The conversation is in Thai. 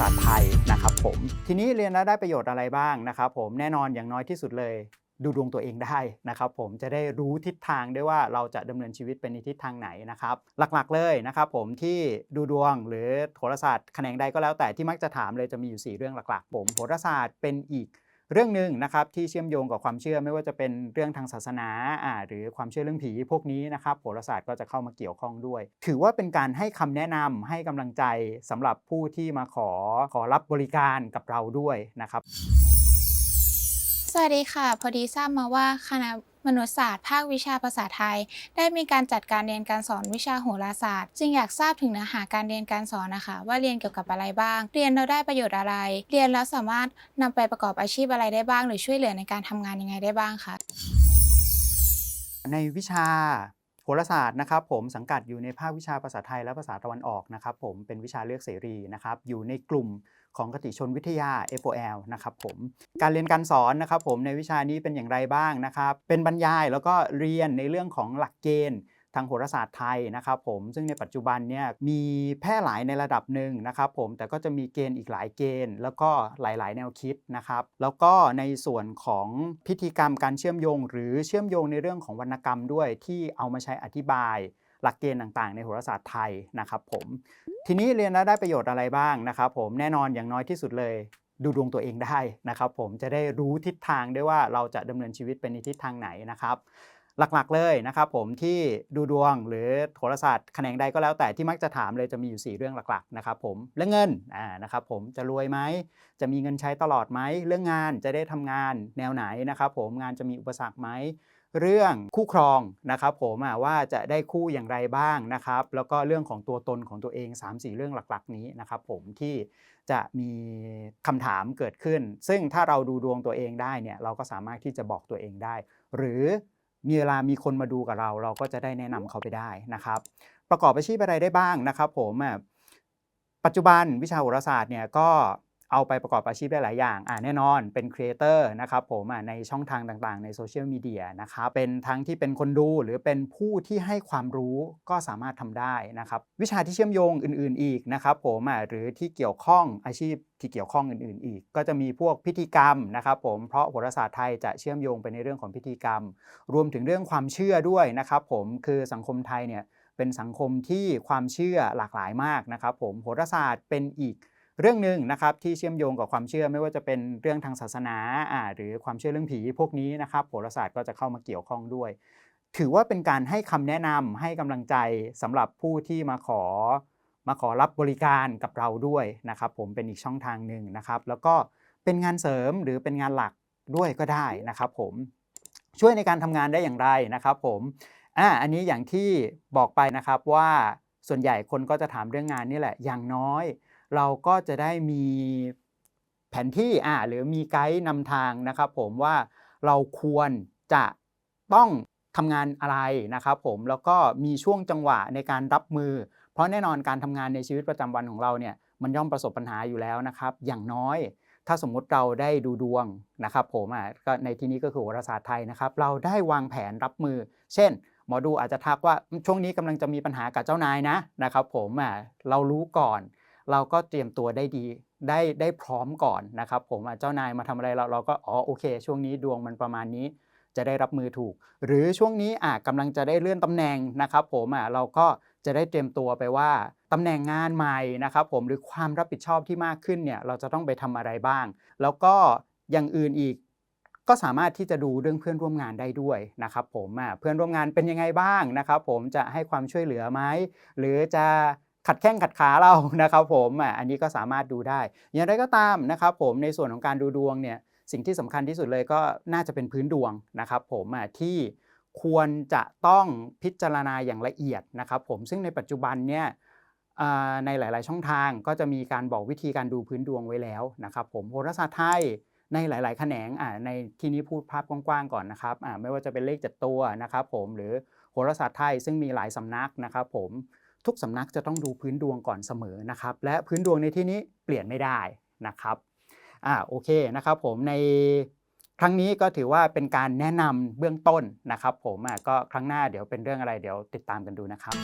ศาสตร์ไทยนะครับผมทีนี้เรียนแล้วได้ประโยชน์อะไรบ้างนะครับผมแน่นอนอย่างน้อยที่สุดเลยดูดวงตัวเองได้นะครับผมจะได้รู้ทิศทางได้ว่าเราจะดำเนินชีวิตเป็นในทิศทางไหนนะครับหลักๆเลยนะครับผมที่ดูดวงหรือโหราศาสตร์แขนงใดก็แล้วแต่ที่มักจะถามเลยจะมีอยู่ 4 เรื่องหลักๆ ผมโหราศาสตร์เป็นอีก เรื่องหนึ่งนะครับที่เชื่อมโยงกับความเชื่อไม่ว่าจะเป็นเรื่องทางศาสนาอ่าหรือความเชื่อเรื่องผีพวกนี้นะครับโหราศาสตร์ก็จะเข้ามาเกี่ยวข้องด้วย ถือว่าเป็นการให้คำแนะนำให้กำลังใจสำหรับผู้ที่มาขอขอรับบริการกับเราด้วยนะครับ สวัสดีค่ะ พอดีทราบมาว่าคณะ มนุษยศาสตร์ ภาควิชาภาษาไทย ได้มีการจัดการเรียนการสอนวิชาโหราศาสตร์ จึงอยากทราบถึงเนื้อหาการเรียนการสอนนะคะ ว่าเรียนเกี่ยวกับอะไรบ้าง เรียนเราได้ประโยชน์อะไร เรียนแล้วสามารถนำไปประกอบอาชีพอะไรได้บ้าง หรือช่วยเหลือในการทำงานยังไงได้บ้างคะในวิชา โหราศาสตร์นะครับผมสังกัดอยู่ในภาควิชาภาษาไทยและภาษาตะวันออกนะครับผมเป็นวิชาเลือกเสรีนะครับอยู่ในกลุ่มของกติชนวิทยา FOL นะครับผมการเรียนการสอนนะครับผมในวิชานี้เป็นอย่างไรบ้างนะครับเป็นบรรยายแล้วก็เรียนในเรื่องของหลักเกณฑ์ ทางโหราศาสตร์ไทยนะครับผมซึ่งในปัจจุบันเนี่ยมีแพร่หลายในระดับหนึ่งนะครับผมแต่ก็จะมีเกณฑ์อีกหลายเกณฑ์ แล้วก็หลาย ๆ แนวคิดนะครับ แล้วก็ในส่วนของพิธีกรรมการเชื่อมโยง หรือเชื่อมโยงในเรื่องของวรรณกรรมด้วยที่เอามาใช้อธิบายหลักเกณฑ์ต่าง ๆ ในโหราศาสตร์ไทยนะครับผมทีนี้เรียนแล้วได้ประโยชน์อะไรบ้างนะครับผมแน่นอนอย่างน้อยที่สุดเลยดูดวงตัวเองได้นะครับผมจะได้รู้ทิศทางได้ว่าเราจะดำเนินชีวิตเป็นในทิศทางไหนนะครับ หลักๆเลยนะครับผมที่ดูดวงหรือโหราศาสตร์แขนงใดก็แล้วแต่ที่มักจะถามเลยจะมีอยู่ 4 เรื่องหลักๆนะครับผมเรื่องเงินอ่านะครับผมจะรวยไหมจะมีเงินใช้ตลอดไหมเรื่องงานจะได้ทำงานแนวไหนนะครับผมงานจะมีอุปสรรคไหมเรื่องคู่ครองนะครับผมว่าจะได้คู่อย่างไรบ้างนะครับ แล้วก็เรื่องของตัวตนของตัวเอง 3-4 เรื่องหลักๆ นี้นะครับผมที่จะมีคำถามเกิดขึ้น ซึ่งถ้าเราดูดวงตัวเองได้เนี่ยเราก็สามารถที่จะบอกตัวเองได้ หรือ มีเวลามีคนมาดูกับเรา เราก็จะได้แนะนำเขาไปได้นะครับ ประกอบอาชีพอะไรได้บ้างนะครับ ผมอะปัจจุบันวิชาโหราศาสตร์เนี่ยก็ เอาไปประกอบอาชีพได้หลายอย่างอ่าแน่นอนเป็นครีเอเตอร์นะครับผมอะในช่องทางต่างๆ ในโซเชียลมีเดียนะครับเป็นทั้งที่เป็นคนดูหรือเป็นผู้ที่ให้ความรู้ก็สามารถทำได้นะครับวิชาที่เชื่อมโยงอื่นๆอีกนะครับผมอะหรือที่เกี่ยวข้องอาชีพที่เกี่ยวข้องอื่นๆ อีก ก็จะมีพวกพิธีกรรมนะครับผมเพราะโหราศาสตร์ไทยจะเชื่อมโยงไปในเรื่องของพิธีกรรม รวมถึงเรื่องความเชื่อด้วยนะครับผมคือสังคมไทยเนี่ยเป็นสังคมที่ความเชื่อหลากหลายมากนะครับผมโหราศาสตร์เป็นอีก เรื่องหนึ่งนะครับที่เชื่อมโยงกับความเชื่อไม่ว่าจะเป็นเรื่องทางศาสนาอ่าหรือความเชื่อเรื่องผีพวกนี้นะครับโหราศาสตร์ก็จะเข้ามาเกี่ยวข้องด้วย ถือว่าเป็นการให้คำแนะนำให้กำลังใจสำหรับผู้ที่มาขอมาขอรับบริการกับเราด้วยนะครับ ผมเป็นอีกช่องทางหนึ่งนะครับ แล้วก็เป็นงานเสริมหรือเป็นงานหลักด้วยก็ได้นะครับ ผมช่วยในการทำงานได้อย่างไรนะครับ ผมอ่าอันนี้อย่างที่บอกไปนะครับว่าส่วนใหญ่คนก็จะถามเรื่องงานนี่แหละอย่างน้อย เราก็จะได้มีแผนที่อ่าหรือมีไกด์นำทางนะครับผมว่าเราควรจะต้องทำงานอะไรนะครับผมแล้วก็มีช่วงจังหวะในการรับมือ เพราะแน่นอนการทำงานในชีวิตประจำวันของเราเนี่ยมันย่อมประสบปัญหาอยู่แล้วนะครับ อย่างน้อยถ้าสมมุติเราได้ดูดวงนะครับผมอะก็ในที่นี้ก็คือโหราศาสตร์ไทยนะครับ เราได้วางแผนรับมือ เช่น หมอดูอาจจะทักว่าช่วงนี้กำลังจะมีปัญหากับเจ้านายนะนะครับผมอะเรารู้ก่อน เราก็เตรียมตัวได้ดี ได้ได้พร้อมก่อนนะครับ ผมเจ้านายมาทำอะไรเราเราก็อ๋อโอเค ช่วงนี้ดวงมันประมาณนี้ จะได้รับมือถูก หรือช่วงนี้อะกำลังจะได้เลื่อนตำแหน่งนะครับ ผมอะเราก็จะได้เตรียมตัวไปว่าตำแหน่งงานใหม่นะครับ ผมหรือความรับผิดชอบที่มากขึ้นเนี่ยเราจะต้องไปทำอะไรบ้าง แล้วก็อย่างอื่นอีกก็สามารถที่จะดูเรื่องเพื่อนร่วมงานได้ด้วยนะครับผมอะเพื่อนร่วมงานเป็นยังไงบ้างนะครับ ผมจะให้ความช่วยเหลือไหมหรือจะ ขัดแข้งขัดขาเรานะครับผมอะอันนี้ก็สามารถดูได้ อย่างไรก็ตามนะครับผมในส่วนของการดูดวงเนี่ยสิ่งที่สำคัญที่สุดเลยก็น่าจะเป็นพื้นดวงนะครับผมอะที่ควรจะต้องพิจารณาอย่างละเอียดนะครับผมซึ่งในปัจจุบันเนี่ยในหลาย ๆ ช่องทางก็จะมีการบอกวิธีการดูพื้นดวงไว้แล้วนะครับผมโหราศาสตร์ไทยในหลาย ๆ แขนงในที่นี้พูดภาพกว้าง ๆ ก่อนนะครับไม่ว่าจะเป็นเลขจัดตัวนะครับผมหรือโหราศาสตร์ไทยซึ่งมีหลายสำนักนะครับผม ทุกสำนักจะต้องดูพื้นดวงก่อนเสมอนะครับ และพื้นดวงในที่นี้เปลี่ยนไม่ได้นะครับอ่าโอเคนะครับผมในครั้งนี้ก็ถือว่าเป็นการแนะนำเบื้องต้นนะครับ ผมก็ครั้งหน้าเดี๋ยวเป็นเรื่องอะไรเดี๋ยวติดตามกันดูนะครับ